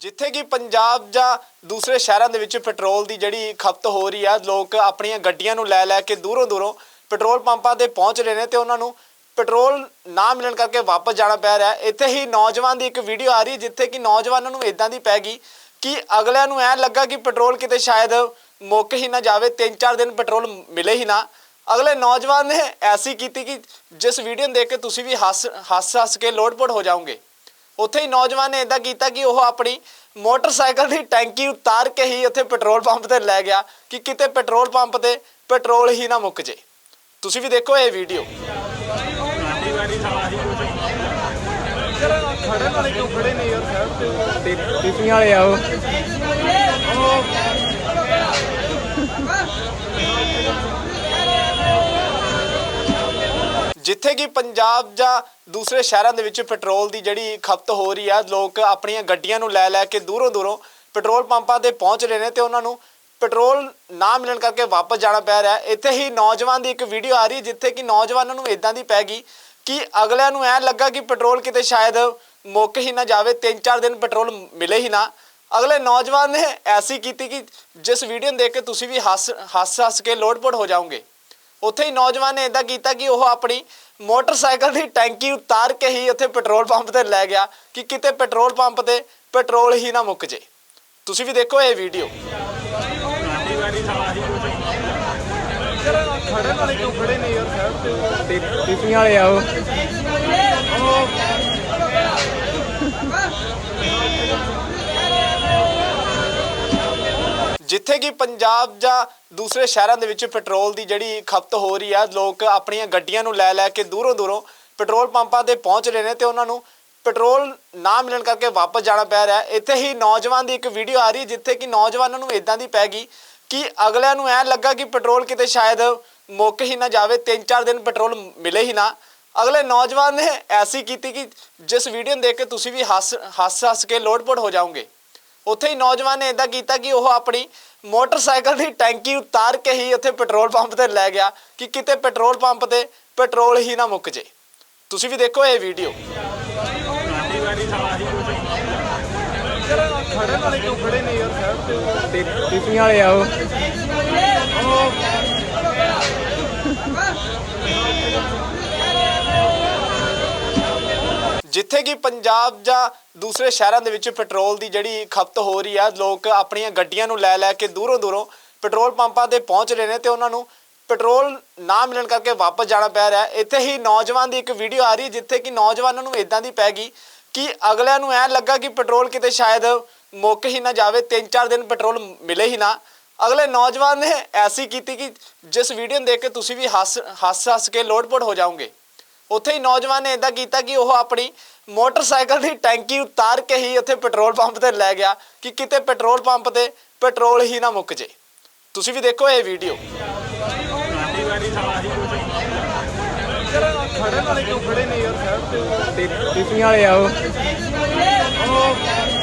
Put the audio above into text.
ਜਿੱਥੇ ਕਿ ਪੰਜਾਬ ਜਾਂ ਦੂਸਰੇ ਸ਼ਹਿਰਾਂ ਦੇ ਵਿੱਚ ਪੈਟਰੋਲ ਦੀ ਜਿਹੜੀ ਖਪਤ ਹੋ ਰਹੀ ਆ, ਲੋਕ ਆਪਣੀਆਂ ਗੱਡੀਆਂ ਨੂੰ ਲੈ ਲੈ ਕੇ ਦੂਰੋਂ ਦੂਰੋਂ ਪੈਟਰੋਲ ਪੰਪਾਂ ਤੇ ਪਹੁੰਚ ਰਹੇ ਨੇ ਤੇ ਉਹਨਾਂ ਨੂੰ ਪੈਟਰੋਲ ਨਾ ਮਿਲਣ ਕਰਕੇ ਵਾਪਸ ਜਾਣਾ ਪੈ ਰਿਹਾ ਇੱਥੇ ਹੀ ਨੌਜਵਾਨ ਦੀ ਇੱਕ ਵੀਡੀਓ ਆ ਰਹੀ, ਜਿੱਥੇ ਕਿ ਨੌਜਵਾਨਾਂ ਨੂੰ ਇਦਾਂ ਦੀ ਪੈ ਗਈ ਕਿ ਅਗਲਿਆਂ ਨੂੰ ਐ ਲੱਗਾ ਕਿ ਪੈਟਰੋਲ ਕਿਤੇ ਸ਼ਾਇਦ ਮੁੱਕ ਹੀ ਨਾ ਜਾਵੇ 3-4 ਦਿਨ ਪੈਟਰੋਲ ਮਿਲੇ ਹੀ ਨਾ। ਅਗਲੇ ਨੌਜਵਾਨ ਨੇ ਐਸੀ ਕੀਤੀ ਕਿ ਜਿਸ ਵੀਡੀਓ ਨੂੰ ਦੇਖ ਕੇ ਤੁਸੀਂ ਵੀ ਹੱਸ ਹੱਸ ਹੱਸ ਕੇ ਲੋਟਪੋਟ ਹੋ ਜਾਓਗੇ। ਉੱਥੇ ਹੀ ਨੌਜਵਾਨ ਨੇ ਇਦਾਂ ਕੀਤਾ ਕਿ ਉਹ ਆਪਣੀ ਮੋਟਰਸਾਈਕਲ ਦੀ ਟੈਂਕੀ ਉਤਾਰ ਕੇ ਹੀ ਉੱਥੇ ਪੈਟਰੋਲ ਪੰਪ ਤੇ ਲੈ ਗਿਆ ਕਿ ਕਿਤੇ ਪੈਟਰੋਲ ਪੰਪ ਤੇ ਪੈਟਰੋਲ ਹੀ ਨਾ ਮੁੱਕ ਜੇ। ਤੁਸੀਂ ਵੀ ਦੇਖੋ ਇਹ ਵੀਡੀਓ। ਖੜੇ ਨਾਲੇ ਕਿਉਂ ਖੜੇ ਨੇ ਯਾਰ? ਸਾਈਡ ਤੇ ਟਿੱਪੀਆਂ ਵਾਲੇ ਆਓ। ਜਿੱਥੇ ਕਿ ਪੰਜਾਬ ਜਾਂ ਦੂਸਰੇ ਸ਼ਹਿਰਾਂ ਦੇ ਵਿੱਚ ਪੈਟਰੋਲ ਦੀ ਜਿਹੜੀ ਖਪਤ ਹੋ ਰਹੀ ਆ, ਲੋਕ ਆਪਣੀਆਂ ਗੱਡੀਆਂ ਨੂੰ ਲੈ ਲੈ ਕੇ ਦੂਰੋਂ ਦੂਰੋਂ ਪੈਟਰੋਲ ਪੰਪਾਂ ਤੇ ਪਹੁੰਚ ਰਹੇ ਨੇ ਤੇ ਉਹਨਾਂ ਨੂੰ ਪੈਟਰੋਲ ਨਾ ਮਿਲਣ ਕਰਕੇ ਵਾਪਸ ਜਾਣਾ ਪੈ ਰਿਹਾ ਇੱਥੇ ਹੀ ਨੌਜਵਾਨ ਦੀ ਇੱਕ ਵੀਡੀਓ ਆ ਰਹੀ, ਜਿੱਥੇ ਕਿ ਨੌਜਵਾਨਾਂ ਨੂੰ ਇਦਾਂ ਦੀ ਪੈ ਗਈ ਕਿ ਅਗਲਿਆਂ ਨੂੰ ਐ ਲੱਗਾ ਕਿ ਪੈਟਰੋਲ ਕਿਤੇ ਸ਼ਾਇਦ ਮੁੱਕ ਹੀ ਨਾ ਜਾਵੇ 3-4 ਦਿਨ ਪੈਟਰੋਲ ਮਿਲੇ ਹੀ ਨਾ। ਅਗਲੇ ਨੌਜਵਾਨ ਨੇ ਐਸੀ ਕੀਤੀ ਕਿ ਜਿਸ ਵੀਡੀਓ ਨੂੰ ਦੇਖ ਕੇ ਤੁਸੀਂ ਵੀ ਹੱਸ ਹੱਸ ਹੱਸ ਕੇ ਲੋਟਪੋਟ ਹੋ ਜਾਓਗੇ। ਉੱਥੇ ਹੀ ਨੌਜਵਾਨ ਨੇ ਇਦਾਂ ਕੀਤਾ ਕਿ ਉਹ ਆਪਣੀ ਮੋਟਰਸਾਈਕਲ ਦੀ ਟੈਂਕੀ ਉਤਾਰ ਕੇ ਹੀ ਉੱਥੇ ਪੈਟਰੋਲ ਪੰਪ ਤੇ ਲੈ ਗਿਆ ਕਿ ਕਿਤੇ ਪੈਟਰੋਲ ਪੰਪ ਤੇ ਪੈਟਰੋਲ ਹੀ ਨਾ ਮੁੱਕ ਜੇ। ਤੁਸੀਂ ਵੀ ਦੇਖੋ ਇਹ ਵੀਡੀਓ। ਖੜੇ ਨਾਲੇ ਕਿਉਂ ਖੜੇ ਨੇ ਯਾਰ? ਸਾਈਡ ਤੇ ਟਿੱਪੀਆਂ ਵਾਲੇ ਆਓ। ਜਿੱਥੇ ਕਿ ਪੰਜਾਬ ਜਾਂ ਦੂਸਰੇ ਸ਼ਹਿਰਾਂ ਦੇ ਵਿੱਚ ਪੈਟਰੋਲ ਦੀ ਜਿਹੜੀ ਖਪਤ ਹੋ ਰਹੀ ਆ, ਲੋਕ ਆਪਣੀਆਂ ਗੱਡੀਆਂ ਨੂੰ ਲੈ ਲੈ ਕੇ ਦੂਰੋਂ ਦੂਰੋਂ ਪੈਟਰੋਲ ਪੰਪਾਂ ਤੇ ਪਹੁੰਚ ਰਹੇ ਨੇ ਤੇ ਉਹਨਾਂ ਨੂੰ ਪੈਟਰੋਲ ਨਾ ਮਿਲਣ ਕਰਕੇ ਵਾਪਸ ਜਾਣਾ ਪੈ ਰਿਹਾ ਇੱਥੇ ਹੀ ਨੌਜਵਾਨ ਦੀ ਇੱਕ ਵੀਡੀਓ ਆ ਰਹੀ, ਜਿੱਥੇ ਕਿ ਨੌਜਵਾਨਾਂ ਨੂੰ ਇਦਾਂ ਦੀ ਪੈ ਗਈ ਕਿ ਅਗਲਿਆਂ ਨੂੰ ਐ ਲੱਗਾ ਕਿ ਪੈਟਰੋਲ ਕਿਤੇ ਸ਼ਾਇਦ ਮੁੱਕ ਹੀ ਨਾ ਜਾਵੇ 3-4 ਦਿਨ ਪੈਟਰੋਲ ਮਿਲੇ ਹੀ ਨਾ। ਅਗਲੇ ਨੌਜਵਾਨ ਨੇ ਐਸੀ ਕੀਤੀ ਕਿ ਜਿਸ ਵੀਡੀਓ ਨੂੰ ਦੇਖ ਕੇ ਤੁਸੀਂ ਵੀ ਹੱਸ ਹੱਸ ਹੱਸ ਕੇ ਲੋਟਪੋਟ ਹੋ ਜਾਓਗੇ। ਉੱਥੇ ਹੀ ਨੌਜਵਾਨ ਨੇ ਇਦਾਂ ਕੀਤਾ ਕਿ ਉਹ ਆਪਣੀ ਮੋਟਰਸਾਈਕਲ ਦੀ ਟੈਂਕੀ ਉਤਾਰ ਕੇ ਹੀ ਉੱਥੇ ਪੈਟਰੋਲ ਪੰਪ ਤੇ ਲੈ ਗਿਆ ਕਿ ਕਿਤੇ ਪੈਟਰੋਲ ਪੰਪ ਤੇ ਪੈਟਰੋਲ ਹੀ ਨਾ ਮੁੱਕ ਜੇ। ਤੁਸੀਂ ਵੀ ਦੇਖੋ ਇਹ ਵੀਡੀਓ। ਖੜੇ ਨਾਲੇ ਕਿਉਂ ਖੜੇ ਨੇ ਯਾਰ ਸਾਈਡ ਤੇ ਟਿੱਪੀਆਂ ਵਾਲੇ ਆਓ। ਜਿੱਥੇ ਕਿ ਪੰਜਾਬ ਜਾਂ ਦੂਸਰੇ ਸ਼ਹਿਰਾਂ ਦੇ ਵਿੱਚ ਪੈਟਰੋਲ ਦੀ ਜਿਹੜੀ ਖਪਤ ਹੋ ਰਹੀ ਆ, ਲੋਕ ਆਪਣੀਆਂ ਗੱਡੀਆਂ ਨੂੰ ਲੈ ਲੈ ਕੇ ਦੂਰੋਂ ਦੂਰੋਂ ਪੈਟਰੋਲ ਪੰਪਾਂ ਤੇ ਪਹੁੰਚ ਰਹੇ ਨੇ ਤੇ ਉਹਨਾਂ ਨੂੰ ਪੈਟਰੋਲ ਨਾ ਮਿਲਣ ਕਰਕੇ ਵਾਪਸ ਜਾਣਾ ਪੈ ਰਿਹਾ ਇੱਥੇ ਹੀ ਨੌਜਵਾਨ ਦੀ ਇੱਕ ਵੀਡੀਓ ਆ ਰਹੀ ਹੈ, ਜਿੱਥੇ ਕਿ ਨੌਜਵਾਨਾਂ ਨੂੰ ਇਦਾਂ ਦੀ ਪੈ ਗਈ ਕਿ ਅਗਲਿਆਂ ਨੂੰ ਐ ਲੱਗਾ ਕਿ ਪੈਟਰੋਲ ਕਿਤੇ ਸ਼ਾਇਦ ਮੁੱਕ ਹੀ ਨਾ ਜਾਵੇ 3-4 ਦਿਨ ਪੈਟਰੋਲ ਮਿਲੇ ਹੀ ਨਾ। ਅਗਲੇ ਨੌਜਵਾਨ ਨੇ ਐਸੀ ਕੀਤੀ ਕਿ ਜਿਸ ਵੀਡੀਓ ਨੂੰ ਦੇਖ ਕੇ ਤੁਸੀਂ ਵੀ ਹੱਸ ਹੱਸ ਹੱਸ ਕੇ ਲੋਟਪੋਟ ਹੋ ਜਾਓਗੇ। ਉੱਥੇ ਹੀ ਨੌਜਵਾਨ ਨੇ ਇਦਾਂ ਕੀਤਾ ਕਿ ਉਹ ਆਪਣੀ ਮੋਟਰਸਾਈਕਲ ਦੀ ਟੈਂਕੀ ਉਤਾਰ ਕੇ ਹੀ ਉੱਥੇ ਪੈਟਰੋਲ ਪੰਪ ਤੇ ਲੈ ਗਿਆ ਕਿ ਕਿਤੇ ਪੈਟਰੋਲ ਪੰਪ ਤੇ ਪੈਟਰੋਲ ਹੀ ਨਾ ਮੁੱਕ ਜੇ। ਤੁਸੀਂ ਵੀ ਦੇਖੋ ਇਹ ਵੀਡੀਓ। ਖੜੇ ਨਾਲੇ ਕਿਉਂ ਖੜੇ ਨੇ ਯਾਰ? ਸਾਈਡ ਤੇ ਟਿੱਪੀਆਂ ਵਾਲੇ ਆਓ। ਖੜੇ